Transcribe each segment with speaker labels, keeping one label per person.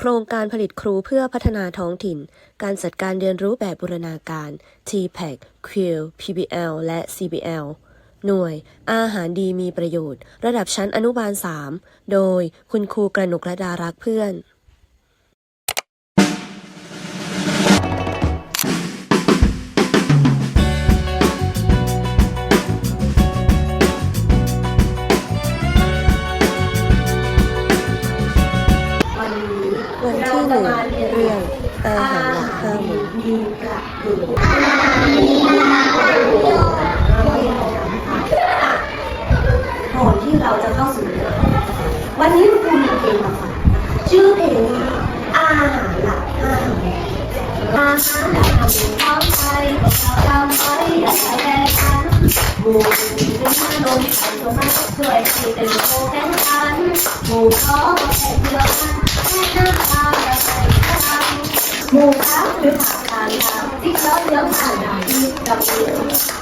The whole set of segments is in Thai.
Speaker 1: โครงการผลิตครูเพื่อพัฒนาท้องถิ่น การจัดการเรียนรู้แบบบูรณาการ TPAC QL, PBL และ CBL หน่วย อาหารดีมีประโยชน์ ระดับชั้นอนุบาล 3 โดยคุณครูกระหนกระดารักเพื่อน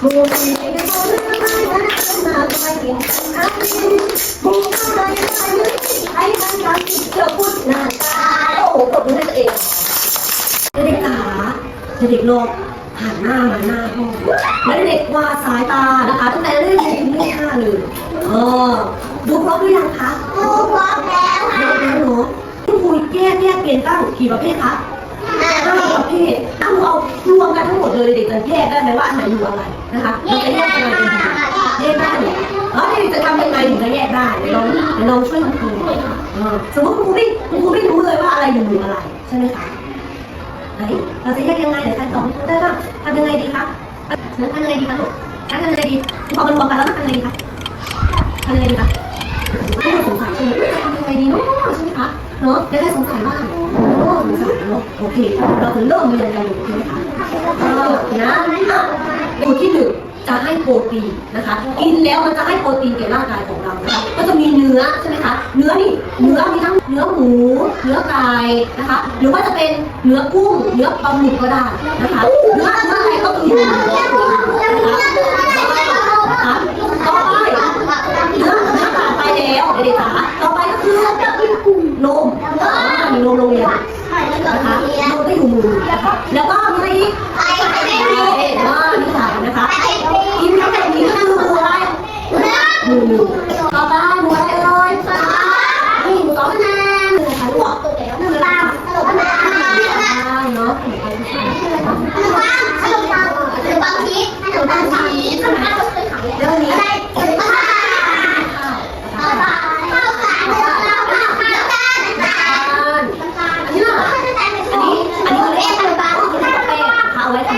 Speaker 1: เป็
Speaker 2: นคนเรื่องไม้และเป็นมาก็ไม่กินข้าวกินหมู่ห้าได้ได้ยึดไอ้ทั้งทั้งที่เธอพูดหน้าตาโอ้โหปรบมือให้ตัวเองเด็กๆจ๋าเด็กๆลองหันหน้ามาหน้าห้องและเด็กวาดสายตานะคะตั้งแต่เรื่องนี้ถึงเรื่งห้าเลยเออดูครบหรือยังคะดูครบแล้วค่ะดูเนาะคุณครูแยกแยกเป็นตั้งกี่ประเภทคะห้าประเภทเอาเอารวมกันทั้งหมดเลยเด็กจะแยกได้ไหมว่าอันไหนอยู่อะไร นะคะเราจะแยกยังไงดีแยกได้แล้วเด็กจะทำยังไงถึงจะแยกได้เดี๋ยวลองเดี๋ยวลองช่วยคุณครูหน่อยค่ะเออสมมติคุณครูไม่คุณครูไม่รู้เลยว่าอะไรอยู่อยู่อะไรใช่ไหมคะไหนเราจะแยกยังไงเดี๋ยวใครตอบคุณครูได้บ้างทำยังไงดีคะงั้นทำยังไงดีคะลูกทำยังไงดีพอมันรวมกันแล้วทำยังไงดีคะทำยังไงดีคะไม่ต้องสงสัยใช่ไหมจะทำยังไงดีเนาะใช่ไหมคะเนาะจะได้สงสัยบ้างโอ้สงสัยเนาะโอเค เราถึงเริ่มเรียนกันเลยใช่ไหมคะเออนะสู ตรที่หนึ่งจะให้โปรตีนนะคะ กินแล้วมันจะให้โปรตีนแก่ร่างกายของเรานะคะก็จะมีเนื้อใช่ไหมคะ เนื้อนี่เนื้อมีทั้งเนื้อหมู เนื้อไก่นะคะ หรือว่าจะเป็นเนื้อกุ้ง เนื้อปลาหมึกก็ได้นะคะ เนื้อเนื้ออะไรก็คือเนื้อนะคะต่อไปเนื้อาไปแล้วเด็กๆต่อไปก็คือนมอ่ามีนมโรงเรียนนะคะนมก็อยู่มือแล้วก็มีอะไรอีกไข่ไข่ว่ามีไข่นะคะกินทั้งหมดนี้ก็คือหมูอะไร หมูหนึ่งต่อไปหมูอะไรเอ่ยนี่หมูสองคะแนนนะคะลูกนั่นเลยค่ะได้เนาะแล้วอันนี้อันนี้ล่ะอันนี้อันนี้คือแป้งแป้งนะคะเอาไว้ทำ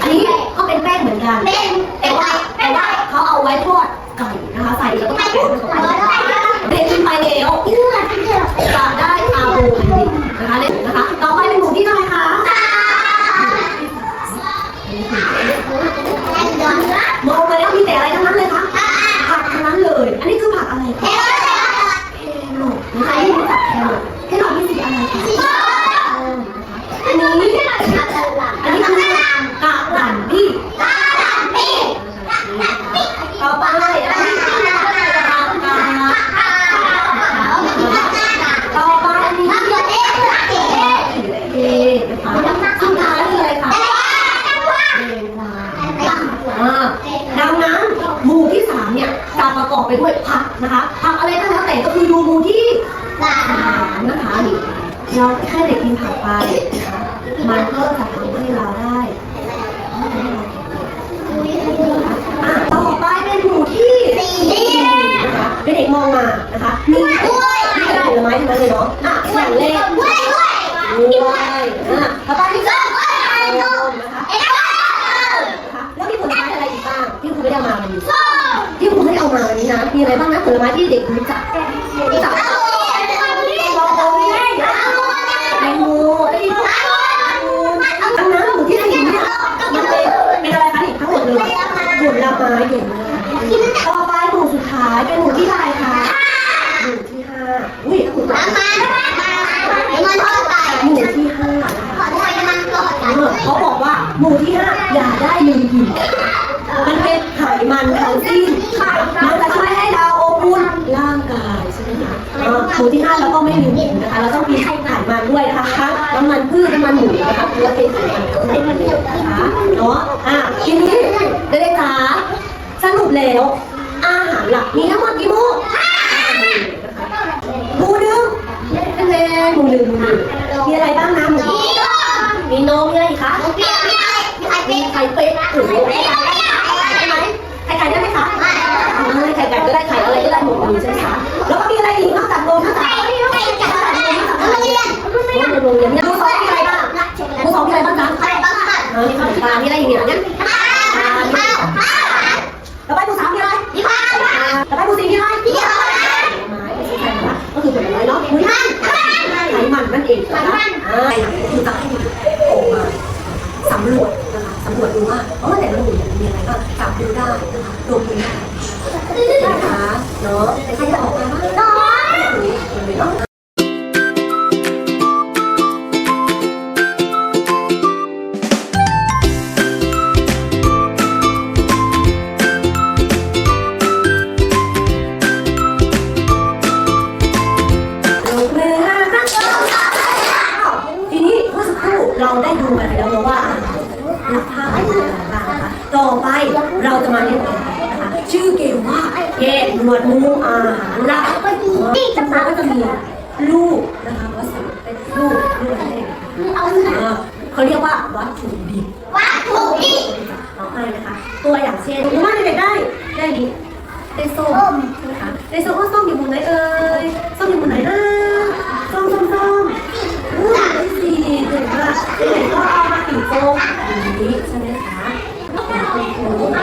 Speaker 2: อันนี้ก็เป็นแป้งเหมือนกันแต่ว่าแต่ว่าเขาเอาไว้ทอดไก่นะคะใส่แล้วก็ทอดเด็กขึ้นไปแล้วจะได้คาร์โบไฮเดรตนะคะเด็กนะคะ ต่อไปเป็นหมูที่เท่าไหร่คะมองไปแล้วมีแต่อะไรทั้งนั้นเลยคะผักทั้งนั้นเลย อันนี้คือผักอะไรคะแครอทนะคะที่รู้จักแครอทแครอทมีสีอะไรคะอันนี้อันนี้คือกะหล่ำพี่ต่อไปอันนี้คือกะกาต่อไปอันนี้คือเอนะคะสุดท้ายคืออะไรคะอ่าดังนั้นหมู่ที่สามเนี่ยจะประกอบ ไปด้วยผักนะคะผักอะไรก็แล้วแต่ก็คือดูหมู่ที่สามนะคะนี่เราให้เด็กกินผักไปนะคะมันก็จะทำให้เราได้อะต่อไปเป็นหมู่ที่สี่นะคะเป็นเด็กมองมานะคะมีกล้วยมีผลไม้ทั้งนั้นเลยเนาะอะอย่างแรกกล้วยอะต่อไปที่สองนะคะนะคะแล้วมีผลไม้อะไรอีกบ้างที่คุณไม่ได้เอามาวันนี้ที่คุณไม่ได้เอา มีอะไรบ้างนะผลไม้ที่เด็กรู้จักรู้จักแตงโมแล้วอีกอันนั้นหมูที่สี่เนี่ยมันเป็นเป็นอะไรคะอีกทั้งหมดเลยหมูผลไม้เด่นมากต่อไปหมู่สุดท้ายเป็นหมู่ที่เท่าไหร่คะหมู่ที่ห้าอุ้ยหมู่ที่ห้าหมู่ที่ห้านะคะเขาบอกว่าหมู่ที่ห้าอย่าได้ลืมกินมันเป็นไขมันทั้งสิ้นมัน ช่วยให้าอบอุ่นร่ากายใช่มคะเออหมู่ที่ห้าเราก็ไม่ลืมกินนะคะ เราต้องนให้มันพืชน้ำมันหมูนะคะหรือว่าเป็นไขมันนะคะเนาะอะทีนี้เด็กๆจ๋าสรุปแล้ว อาหารหลักมีทั้งหมดกี่หมู่หมู่หนึ่งเป็นเลหมู่หนึ่งหมูนึ่งมีอะไรบ้างนะหมู่มีนมมีอะไรอีกคะมีไข่เป็ดหรือไข่ไก่ได้ไหมไข่ไก่ได้ไหมคะไม่ไข่ไก่ก็ได้ไข่อะไรก็ได้ อีกนอกจากนมนอกจากโรงเรียนโรงเรียนเนี่ยมูสองมีอะไรบ้างมูสองมีอะไรบ้างจ๊ะเออมีขนมปังมีอะไรอีกเนี่ยเนี่ยแล้วไปมูสามมีอะไรแล้วไปมูสี่มีอะไรผลไม้ไม่ใช่ไข่นะคะก็คือผลไม้เนาะไขมันไขมันนั่นเองนะคะอ่าคือจะให้ออกมาสำรวจนะคะสำรวจดูว่าเออแต่ละหมู่มีอะไรบ้างจับดูได้นะคะรวมดูได้นะคะเนาะแต่ใครจะออกมาบ้าง เนาะเนาะยกมือห้าครั้งทีนี้เมื่อสักครู่เราได้ดูกันไปแล้วว่านักภาพเป็นอะไรบ้างนะคะต่อไปเราจะมาเล่นเกมนะคะ ชื่อเกมว่า เกมหนวดงูอาหารลับที่จำนวนก็จะมีลูกนะคะวัสดุเป็นลูกลูกอะไรอ่าเขาเรียกว่าวัตถุดิบวัตถุดิบเอาให้นะคะ ตัวอย่างเช่นสมมติว่าเด็กได้ได้นี้ได้ส้มนะคะได้ส้มว่าส้มอยู่มุมไหนเอ่ยส้มอยู่มุมไหนนะส้มส้มส้มอืมได้สี่เด็กว่าเด็กก็เอามาติดโฟมอย่างนี้ใช่ไหมคะ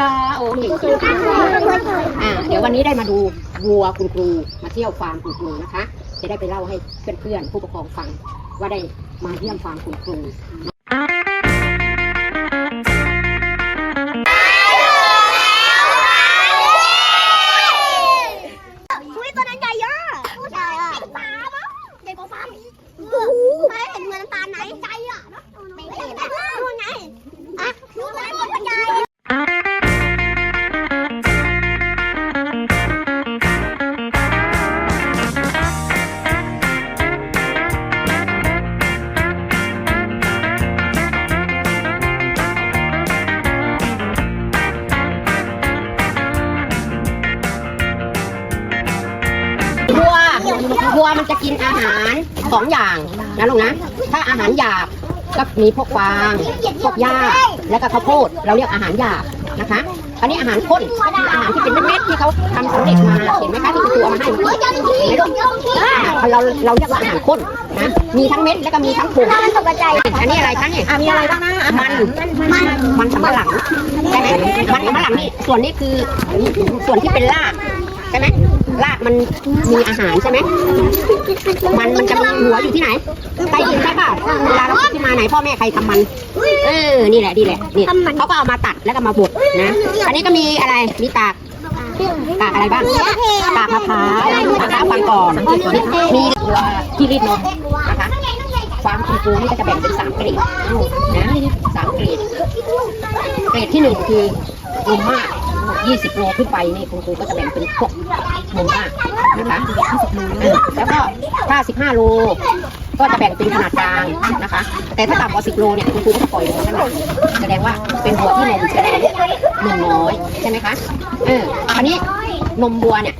Speaker 2: ลาโอ้เก่ง
Speaker 1: เค
Speaker 3: ย
Speaker 4: ผ่านไม่เคยเคย
Speaker 3: อ่าเดี๋ยววันนี้ได้มาดูวัวคุณครู มาเที่ยวฟาร์มคุณครูนะคะ จะได้ไปเล่าให้เพื่อนๆผู้ปกครองฟัง ว่าได้มาเยี่ยมฟาร์มคุณครู
Speaker 4: วัวมันจะ
Speaker 3: กินอาหารสองอย่างนะลูกนะ ถ้าอาหารหยาบก็มีพวกฟางพวกหญ้าแล้วก็ข้าวโพดเราเรียกอาหารหยาบนะคะอันนี้อาหารข้นคืออาหารที่เป็นเม็ดๆที่เขาทำสำเร็จมาเห็นไหมคะที่คุณครูเอามาให้เมื่อกี้เห็นไหมลูกเราเราเรียกว่าอาหารข้นนะมีทั้งเม็ดแล้วก็มีทั้งผงอันนี้อะไรคะเนี่ยมีอะไรบ้างนะมันมันมันสำปะหลังใช่ไหมมันสำปะหลังนี่ส่วนนี้คือส่วนที่เป็นรากใช่ไหม รากมันมีอาหารใช่ไหมมันมันจะมีหัวอยู่ที่ไหนใต้ดินใช่ป่ะเวลาเราขุดขึ้นมาไหนพ่อแม่ใครทำมัน เออ นี่แหละ นี่แหละนี่เขาก็เอามาตัดแล้วก็มาบดนะ อันนี้ก็มีอะไร มีตากตากอะไรบ้างตากมะพร้าวมะพร้าวฟังก่อนมีตัวที่รีดนมนะคะความคุณครูนี่ก็จะแบ่งเป็นสามเกรดนะสามเกรดเกรดที่หนึ่งคือนมมาก 20โลขึ้นไปนี่คุณครูก็จะแบ่งเป็นพวกนมมานนะคะเออแล้วก็ถ้า 15 โล ก็จะแบ่งเป็นขนาดกลางนะคะ แต่ถ้าต่ำกว่า 10 โลเนี่ยคุณครูก็จะปล่อยลงขนาดแสดงว่าเป็นวัวที่นมแสดงนมน้อยใช่ไหมคะเอออันนี้นมวัวเนี่ย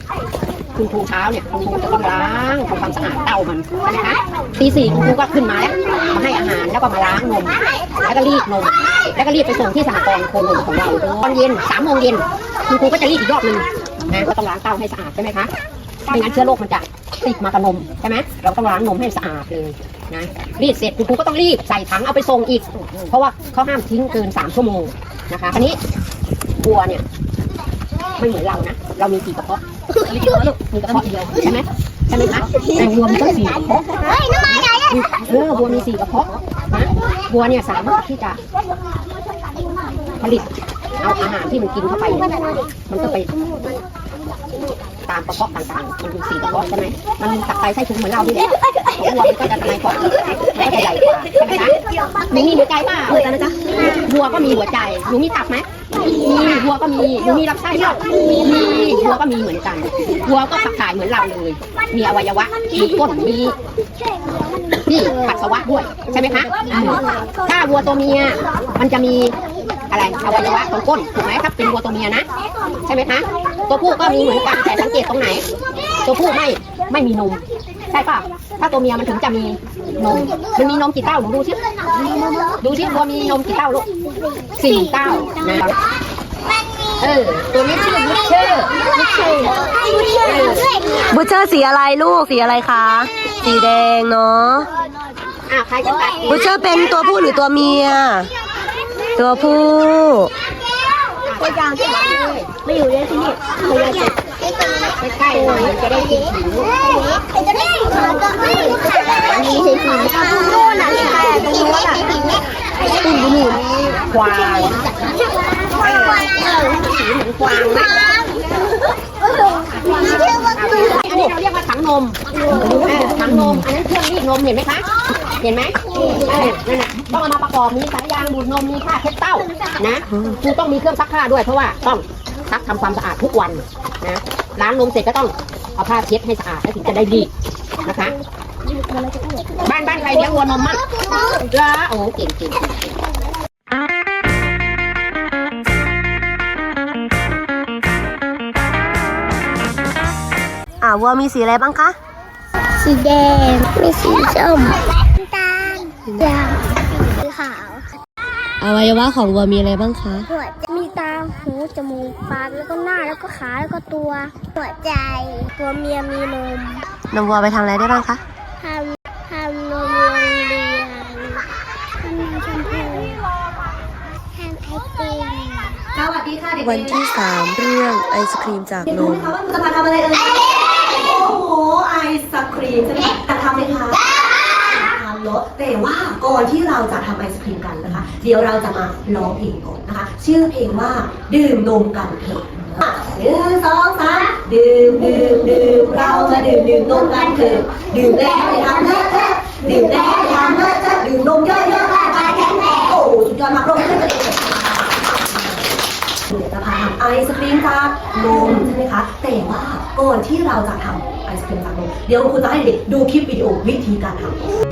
Speaker 3: คุณครูเช้าเนี่ยคุณครูจะต้องล้างทำความสะอาดเต้ามันใช่ไหมคะตีสี่คุณครูก็ขึ้นมาแล้วมาให้อาหารแล้วก็มาล้างนมแล้วก็รีดนมแล้วก็รีดไปส่งที่สหกรณ์โคนมของเราตอนเย็นสามโมงเย็นคุณครูก็จะรีดอีกรอบหนึ่งนะก็ต้องล้างเต้าให้สะอาดใช่ไหมคะไม่งั้นเชื้อโรคมันจะติดมากับนมใช่ไหมเราต้องล้างนมให้สะอาดเลยนะรีดเสร็จคุณครูก็ต้องรีบใส่ถังเอาไปส่งอีก เพราะว่าเขาห้ามทิ้งเกินสามชั่วโมงนะคะอันนี้วัวเนี่ย ไม่เหมือนเรานะ เรามีสี่กระเพาะมีกระเพาะลูกมีกระเพาะเดียวใช่ไหมใช่ไหมคะแต่วัวมีตั้งสี่กระเพาะ
Speaker 4: เฮ้ยน้ำมันใหญ่เลย
Speaker 3: เออวัวมีสี่กระเพาะนะวัวเนี่ยสามารถที่จะผลิตเอาอาหารที่มันกินเข้าไป มันก็ไปตามกระเพาะต่างๆ มันมีสี่กระเพาะใช่ไหมมันมีตับไตไส้พุงเหมือนเราที่แหละของวัวมันก็จะทำไมกว่ามันก็จะใหญ่กว่าใช่ไหมคะหนูมีหัวใจเปล่าหัวใจนะจ๊ะวัวก็มีหัวใจหนูมีตับไหม มีวัวก็มีหนูมีลำไส้เปล่ามีวัวก็มีเหมือนกันวัวก็ขับถ่ายเหมือนเราเลย มีอวัยวะมีก้นมีที่ปัสสาวะด้วยใช่ไหมคะถ้าวัวตัวเมียมันจะมีอะไรอวัยวะตรงก้นถูกไหมครับเป็นวัวตัวเมียนะ ใช่ไหมคะตัวผู้ก็มีเหมือนกันแต่สังเกตตรงไหน ตัวผู้ไม่ไม่มีนมใช่ป่ะถ้าตัวเมียมันถึงจะมีนมมันมีนมกี่เต้าหนูดูสิดูสิวัวมีนมกี่เต้าลูกสี่เต้านะ ออ ตัวนี้ชื่อบุชเชอร์บุชเชอร์เออ
Speaker 1: บูเชอร์สีอะไรลูกสีอะไรคะ สีแดงเนาะ
Speaker 3: อะใครจะตัด
Speaker 1: บูเชอร์เป็นตัวผู้หรือตัวเมีย ตัวผู้
Speaker 3: ตัวยางที่ไหนเลยไม่อยู่เลยที่นี่ตัวยางเก็บใกล้ๆหน่อยมันจะได้กินผิว
Speaker 4: จะได้ขอตัวไม่ขามีสีขาวโน่นน่ะสีขาวตรงโน้นอะ
Speaker 3: ตุ้นอยู่นี่ควาย สีเหมือนควางไหม
Speaker 4: อั
Speaker 3: นนี้เราเรียกว่าถังนมถังนม อันนั้นเครื่องรีดนมเห็นไหมคะ เห็นไหมนั่นน่ะต้องเอามาประกอบมีสายยางดูดนมมีผ้าเช็ดเต้านะคือต้องมีเครื่องซักผ้าด้วยเพราะว่าต้องซักทำความสะอาดทุกวันนะล้างนมเสร็จก็ต้องเอาผ้าเช็ดให้สะอาดแล้วถึงจะได้รีดนะคะ บ้านบ้านใครเลี้ยงวัวนมมั่งเจ้าโอ้เก่งเก่ง
Speaker 1: อ่าวัวมีสีอะไรบ้างคะ
Speaker 4: สีแดง มีสีส้มตาลยางสีขาว
Speaker 1: อวัยวะของวัวมีอะไรบ้างคะ
Speaker 4: หัวใจมีตา หู จมูก ปาก แล้วก็หน้า แล้วก็ขา แล้วก็ตัว หัวใจ ตัวเมียมีนม
Speaker 1: นมวัวไปทำอะไรได้บ้างคะ
Speaker 4: ทำทำนมโรงเรียนทำนมชมพูทำไอติม
Speaker 2: สวัสดีค่ะเด็กๆ
Speaker 1: วันที่3เรื่องไอศครีมจาก
Speaker 2: เด็ก
Speaker 1: น
Speaker 2: รู้
Speaker 1: ม
Speaker 2: ไหมคะว่าจะมาทำอะไรเอ่ยโอ้โหไอ ศครีมใช่ไหมจะทำไหมคะทำรถแต่ว่าก่อนที่เราจะทำไอศครีมกันนะคะ เดี๋ยวเราจะมาร้องเพลงก่อนนะคะ ชื่อเพลงว่าดื่มนมกันเถอะหนึ่งสองสามดื่มดื่มดื่มเรามาดื่มดื่มนมกันเถอะดื่มแล้วอย่าทำเลอะเทอะดื่มแล้วอย่าทำเลอะเทอะดื่มนมเยอะๆร่างกายแข็งแรงโอ้สุดยอดมากลงขึ้นไปเลย เดี๋ยวจะพาทำไอ ศครีมจากนมใช่ไหมคะแต่ว่าก่อนที่เราจะทำไอศครีมจากนมเดี๋ยวคุณจะให้เด็กดูคลิปวิดีโอวิธีการทำ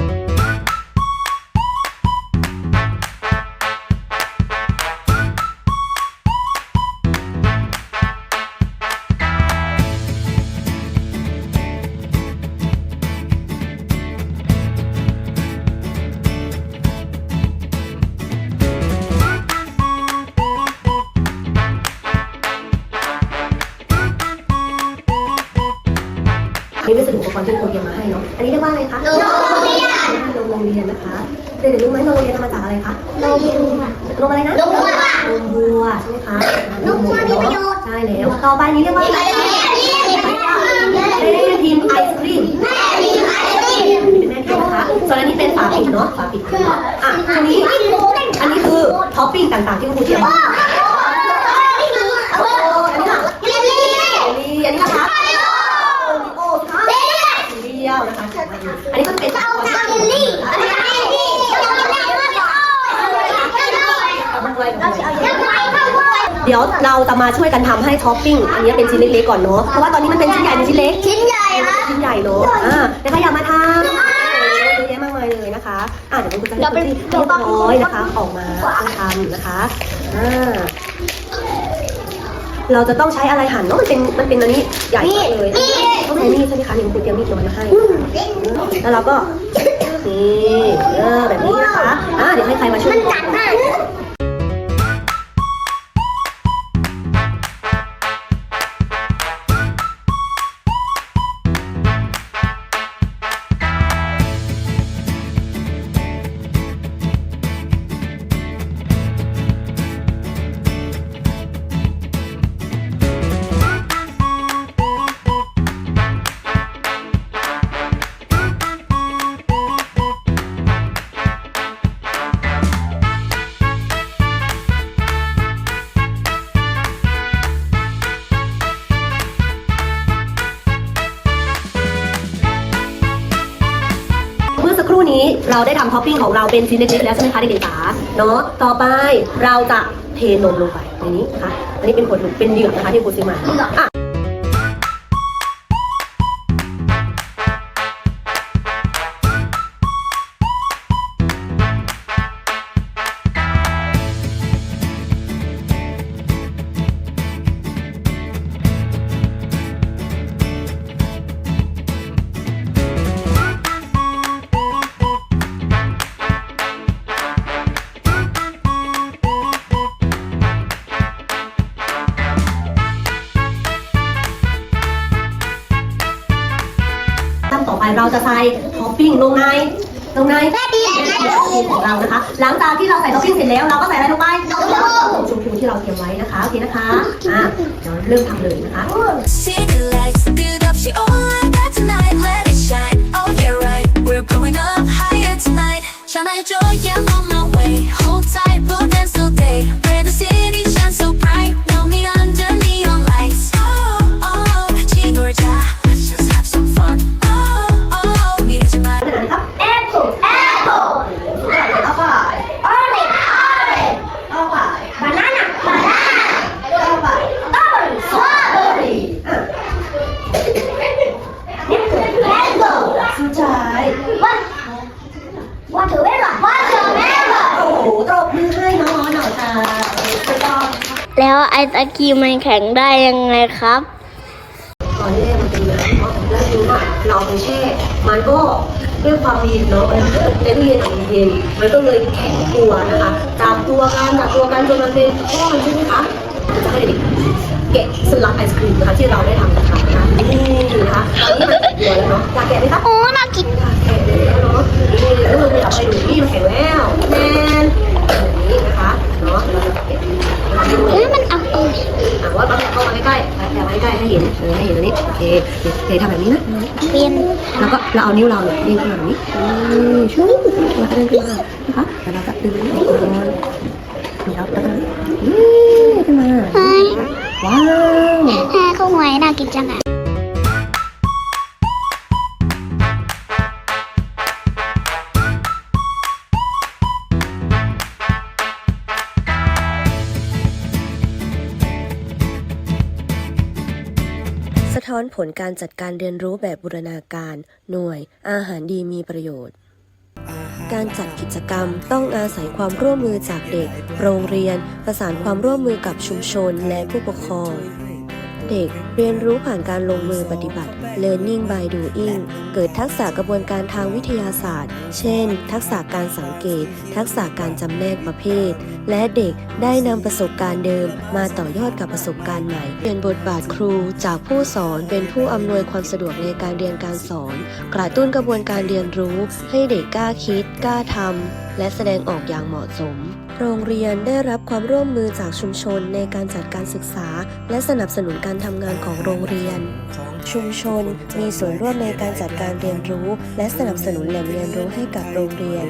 Speaker 2: อะอันนี้อันนี้คือท็อปปิ้งต่างๆที่คุณครูเตรียมมาโอ้อันนี้ค่ะอันนี้อันนี้นะคะโอ้ค่ะสีเดียวนะคะอันนี้ก็เป็นเดี๋ยวเราจะมาช่วยกันทำให้ท็อปปิ้งอันนี้เป็นชิ้นเล็กๆก่อนเนาะเพราะว่าตอนนี้มันเป็นชิ้นใหญ่เป็นชิ้นเล็ก
Speaker 4: ชิ้นใหญ่ครับ
Speaker 2: ชิ้นใหญ่เนาะอ่าเดี๋ยวใครอยากมาทำเยอะแยะมากมายเลยนะคะ อ่าเดี๋ยวคุณครูจะให้คุณที่เรียบร้อยนะคะ ออกมาช่วยทำนะคะอ่าเราจะต้องใช้อะไรหั่นเนาะมันเป็นมันเป็นอันนี้ใหญ่มากเลยต้องใช้มีดใช่ไหมคะนี่คุณครูเตรียมมีดมาให้แล้วเราก็นี่เออแบบนี้นะคะอ่าเดี๋ยวให้ใครมาช่วย
Speaker 4: มันจัดมาก
Speaker 2: เราได้ทำท็อปปิ้งของเราเป็นชิ้นเล็กๆแล้วใช่ไหมคะเด็กๆจ๋าเนาะต่อไปเราจะเทนมลงไปในนี้นะคะอันนี้เป็นขวดนมเป็นเหยือกนะคะที่ครูซื้อมาอะ หลังจากที่เราใส่ท็อปปิ้งเสร็จแล้วเราก็ใส่อะไรลงไปนมชมพูที่เราเตรียมไว้นะคะโอเคนะคะอะเดี๋ยวเริ่มทำเลยนะคะ
Speaker 5: City lights, lit up, she all I got tonight. Let it shine. Oh yeah, right. We're going up higher tonight. Shine my joy, yeah, on my way. Hold tight, we'll dance all day.
Speaker 6: แล้วไอศกรีมมันแข็งได้ยังไงครับ
Speaker 2: ตอนนี้มันเป็นน้ำเนาะแล้วทีนี้เราไปแช่มันก็ด้วยความเย็นเนาะมันในตู้เย็นมันเย็นมันก็เลยแข็งตัวนะคะจับตัวกันจับตัวกันจนมันเป็นก้อนใช่ไหมคะจะให้เด็กแกะสลักไอศครีมนะคะที่เราได้ทำนะคะนี่นะคะอันนี้มันแข็งตัวแล้วเนาะอยากแกะไหมคะ
Speaker 6: โอ้น่ากิน
Speaker 2: แข็งแล้วเนาะนี่แล้วเราจะเอาไปดูนี่มันแข็งแล้วแมนแบบนี้นะคะเนาะเราจะแกะ
Speaker 6: เฮ้ยมันเอาเออ
Speaker 2: อะว่าเราเข้ามาใกล้ๆแต่มาใกล้ๆให้เห็นเออให้เห็นตรงนี้โอเคเททำแบบนี้นะ
Speaker 6: เปลี่ยน
Speaker 2: แล้วก็เราเอานิ้วเราเนี่ยดึงขึ้นมาแบบนี้อืมชูเราจะดึงขึ้นมานะคะแล้วเราจะดึงขึ้นมาเดี๋ยวเราจะนี่ขึ้นมา
Speaker 6: เฮ้ย
Speaker 2: ว้าว
Speaker 6: แค่ข้าวหวยน่ากินจังอะ
Speaker 1: ผลการจัดการเรียนรู้แบบบูรณาการ หน่วย อาหารดีมีประโยชน์ การจัดกิจกรรมต้องอาศัยความร่วมมือจากเด็ก โรงเรียน ประสานความร่วมมือกับชุมชนและผู้ปกครอง เด็ก เรียนรู้ผ่านการลงมือปฏิบัติ learning by doing เกิดทักษะกระบวนการทางวิทยาศาสตร์ เช่น ทักษะการสังเกต ทักษะการจำแนกประเภท และเด็กได้นำประสบการณ์เดิม มาต่อยอดกับประสบการณ์ใหม่ เปลี่ยนบทบาทครูจากผู้สอนเป็นผู้อำนวยความสะดวกในการเรียนการสอน กระตุ้นกระบวนการเรียนรู้ ให้เด็กกล้าคิด กล้าทำและแสดงออกอย่างเหมาะสม โรงเรียนได้รับความร่วมมือจากชุมชนในการจัดการศึกษา และสนับสนุนการทำงานของโรงเรียน ชุมชนมีส่วนร่วมในการจัดการเรียนรู้ และสนับสนุนแหล่งเรียนรู้ให้กับโรงเรียน